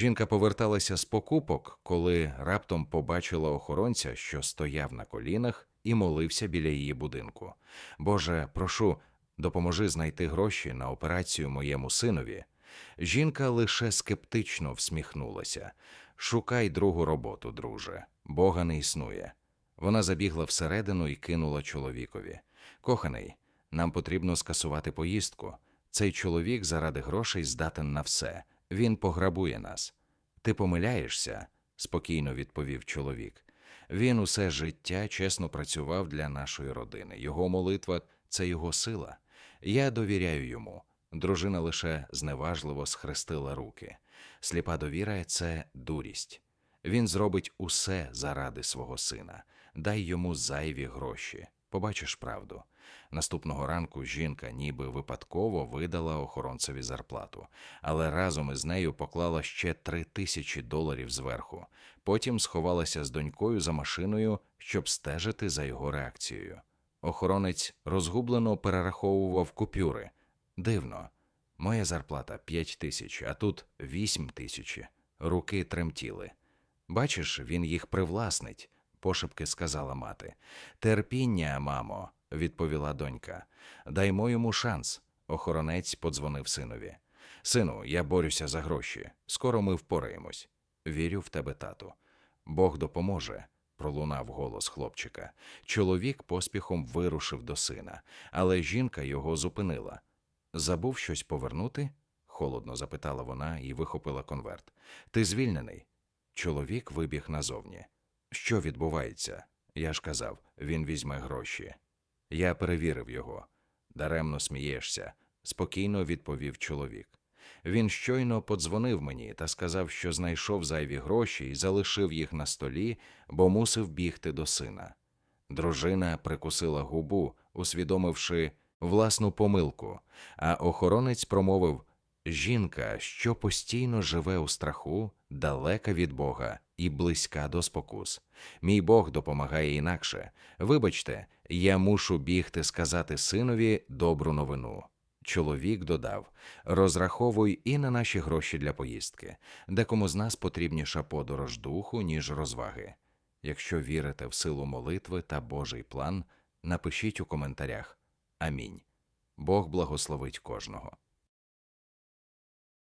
Жінка поверталася з покупок, коли раптом побачила охоронця, що стояв на колінах і молився біля її будинку. Боже, прошу, допоможи знайти гроші на операцію моєму синові. Жінка лише скептично всміхнулася. Шукай другу роботу, друже. Бога не існує. Вона забігла всередину і кинула чоловікові. Коханий, нам потрібно скасувати поїздку. Цей чоловік заради грошей здатен на все. Він пограбує нас. Ти помиляєшся, спокійно відповів чоловік. Він усе життя чесно працював для нашої родини. Його молитва це його сила. Я довіряю йому. Дружина лише зневажливо схрестила руки. Сліпа довіра це дурість. Він зробить усе заради свого сина. Дай йому зайві гроші. Побачиш правду. Наступного ранку жінка ніби випадково видала охоронцеві зарплату, але разом із нею поклала ще три тисячі доларів зверху. Потім сховалася з донькою за машиною, щоб стежити за його реакцією. Охоронець розгублено перераховував купюри. Дивно, моя зарплата п'ять тисяч, а тут вісім тисячі. Руки тремтіли. Бачиш, він їх привласнить, пошепки сказала мати. Терпіння, мамо, відповіла донька. Даймо йому шанс. Охоронець подзвонив синові. Сину, я борюся за гроші. Скоро ми впораємось. Вірю в тебе, тату. Бог допоможе, пролунав голос хлопчика. Чоловік поспіхом вирушив до сина, але жінка його зупинила. Забув щось повернути? холодно запитала вона і вихопила конверт. Ти звільнений? Чоловік вибіг назовні. Що відбувається? Я ж казав, він візьме гроші. Я перевірив його. Даремно смієшся, спокійно відповів чоловік. Він щойно подзвонив мені та сказав, що знайшов зайві гроші і залишив їх на столі, бо мусив бігти до сина. Дружина прикусила губу, усвідомивши власну помилку, а охоронець промовив Жінка, що постійно живе у страху, далека від Бога і близька до спокус. Мій Бог допомагає інакше. Вибачте, я мушу бігти сказати синові добру новину. Чоловік додав: розраховуй і на наші гроші для поїздки. Декому з нас потрібніша подорож духу, ніж розваги. Якщо вірите в силу молитви та Божий план, напишіть у коментарях Амінь. Бог благословить кожного.